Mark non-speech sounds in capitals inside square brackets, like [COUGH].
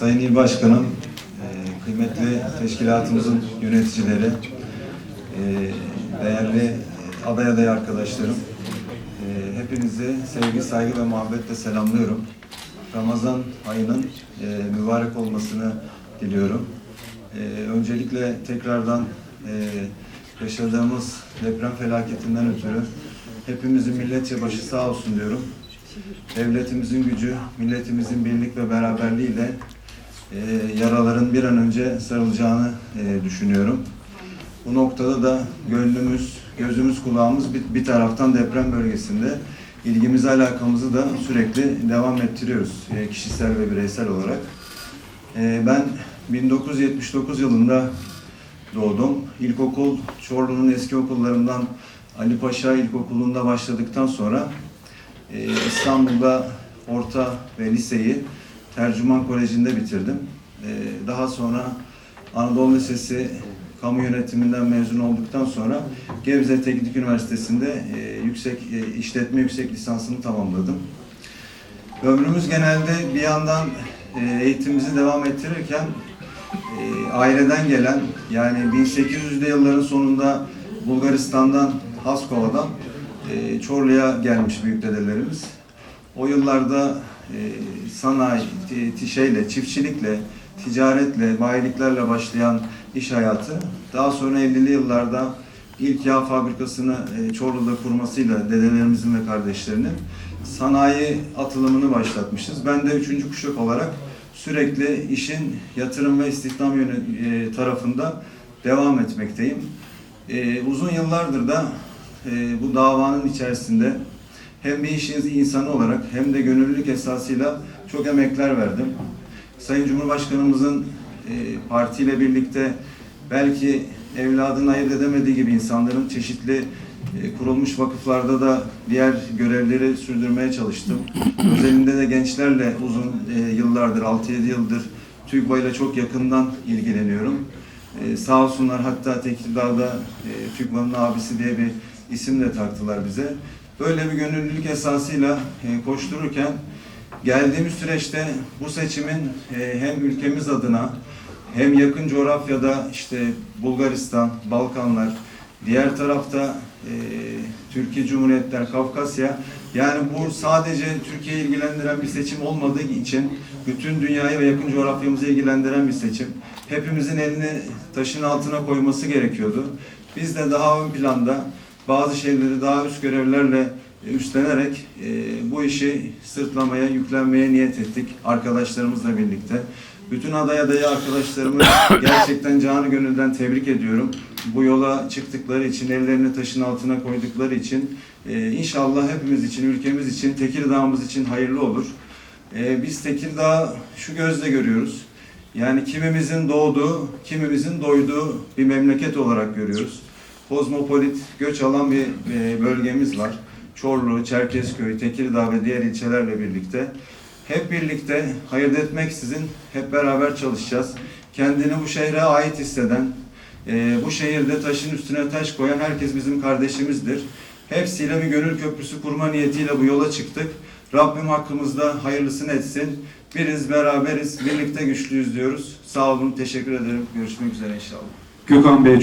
Sayın İl Başkanım, e, kıymetli teşkilatımızın yöneticileri, e, değerli e, aday aday arkadaşlarım, hepinizi sevgi, saygı ve muhabbetle selamlıyorum. Ramazan ayının mübarek olmasını diliyorum. Öncelikle tekrardan yaşadığımız deprem felaketinden ötürü hepimizin milletçe başı sağ olsun diyorum. Devletimizin gücü, milletimizin birlik ve beraberliğiyle e, yaraların bir an önce sarılacağını e, düşünüyorum. Bu noktada da gönlümüz, gözümüz, kulağımız bir, bir taraftan deprem bölgesinde. İlgimizi, alakamızı da sürekli devam ettiriyoruz e, kişisel ve bireysel olarak. E, ben 1979 yılında doğdum. İlkokul Çorlu'nun eski okullarından Ali Paşa İlkokulu'nda başladıktan sonra ee, İstanbul'da orta ve liseyi Tercüman Koleji'nde bitirdim. Ee, Daha sonra Anadolu Lisesi kamu yönetiminden mezun olduktan sonra Gebze Teknik Üniversitesi'nde e, yüksek e, işletme yüksek lisansını tamamladım. Ömrümüz genelde bir yandan e, eğitimimizi devam ettirirken e, aileden gelen yani 1800'lü yılların sonunda Bulgaristan'dan Haskova'dan e, Çorlu'ya gelmiş büyük dedelerimiz. O yıllarda sanayi, ti- ti- şeyle, çiftçilikle, ticaretle, bayiliklerle başlayan iş hayatı daha sonra 50'li yıllarda ilk yağ fabrikasını e, Çorlu'da kurmasıyla dedelerimizin ve kardeşlerinin sanayi atılımını başlatmışız. Ben de üçüncü kuşak olarak sürekli işin yatırım ve istihdam yönü e, tarafında devam etmekteyim. E, uzun yıllardır da e, bu davanın içerisinde hem bir iş insanı olarak hem de gönüllülük esasıyla çok emekler verdim. Sayın Cumhurbaşkanımızın e, partiyle birlikte belki evladını ayırt edemediği gibi insanların çeşitli e, kurulmuş vakıflarda da diğer görevleri sürdürmeye çalıştım. Özelinde de gençlerle uzun e, yıllardır, 6-7 yıldır TÜGVA ile çok yakından ilgileniyorum. E, sağ olsunlar hatta Tekirdağ'da e, TÜGVA'nın abisi diye bir isim de taktılar bize. Böyle bir gönüllülük esasıyla e, koştururken geldiğimiz süreçte bu seçimin e, hem ülkemiz adına hem yakın coğrafyada işte Bulgaristan, Balkanlar, diğer tarafta e, Türkiye Cumhuriyetler, Kafkasya yani bu sadece Türkiye'yi ilgilendiren bir seçim olmadığı için bütün dünyayı ve yakın coğrafyamızı ilgilendiren bir seçim. Hepimizin elini taşın altına koyması gerekiyordu. Biz de daha ön planda bazı şeyleri daha üst görevlerle üstlenerek e, bu işi sırtlamaya, yüklenmeye niyet ettik arkadaşlarımızla birlikte. Bütün aday adayı arkadaşlarımı [COUGHS] gerçekten canı gönülden tebrik ediyorum. Bu yola çıktıkları için, ellerini taşın altına koydukları için e, inşallah hepimiz için, ülkemiz için, Tekirdağ'ımız için hayırlı olur. E, biz Tekirdağ'ı şu gözle görüyoruz. Yani kimimizin doğduğu, kimimizin doyduğu bir memleket olarak görüyoruz. Kozmopolit, göç alan bir e, bölgemiz var. Çorlu, Çerkezköy, Tekirdağ ve diğer ilçelerle birlikte. Hep birlikte hayır etmeksizin hep beraber çalışacağız. Kendini bu şehre ait hisseden, e, bu şehirde taşın üstüne taş koyan herkes bizim kardeşimizdir. Hepsiyle bir gönül köprüsü kurma niyetiyle bu yola çıktık. Rabbim hakkımızda hayırlısını etsin. Biriz, beraberiz, birlikte güçlüyüz diyoruz. Sağ olun, teşekkür ederim. Görüşmek üzere inşallah. Gökhan Bey çok